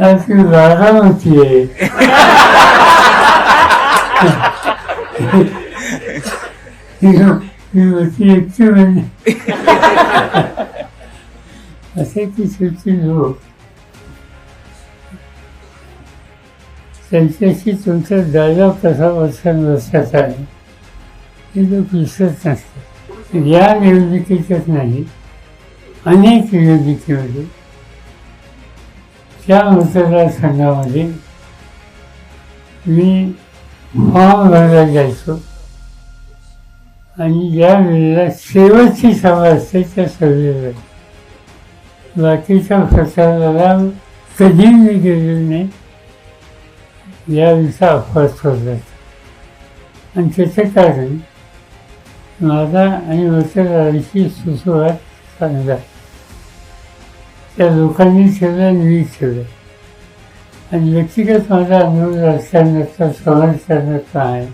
अशी बारामती आहे होती एकटी म्हणजे असे ती शेवटी लोक त्यांच्याशी तुमचा डायलॉग कसा वर्षान वर्षाचा आहे हे लोक विसरत नसतात या निवडणुकीतच नाही अनेक निवडणुकीमध्ये त्या मतदारसंघामध्ये मी फॉर्म भरायला जायचो. आणि ज्या वेळेला शेवटची सभा असते त्या सभेला बाकीच्या प्रचाराला कधी मी गेलेलो नाही. यावेळीचा अपवास होत. आणि त्याचं कारण माझा आणि मतदारांशी सुसंवाद चांगला त्या लोकांनी ठेवलं आणि मी ठेवलं आणि व्यक्तिगत माझा अनुभव रस्त्यांचा संवाद आहे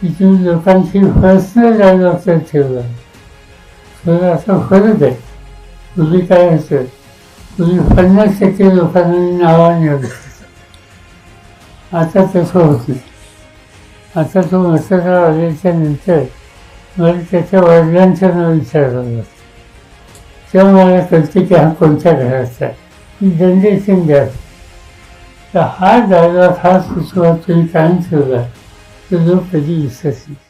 की तुम्ही लोकांशी पर्सनल डायलॉग तर ठेवला थोडं असं फरक आहे पूर्वी काय होतं पूर्वी पन्नास टक्के लोकांना मी नावाने आता तसं होत नाही आता तो मतदार आल्याच्यानंतर मला त्याच्या वडिलांचं नाव विचारलं जातं तेव्हा मला कळते की हा कोणत्या घराचा आहे जनरेशन दंडे तर हा जागा हा सुचवा तुम्ही कायम ठेवला तर लोक कधी विसरत नाही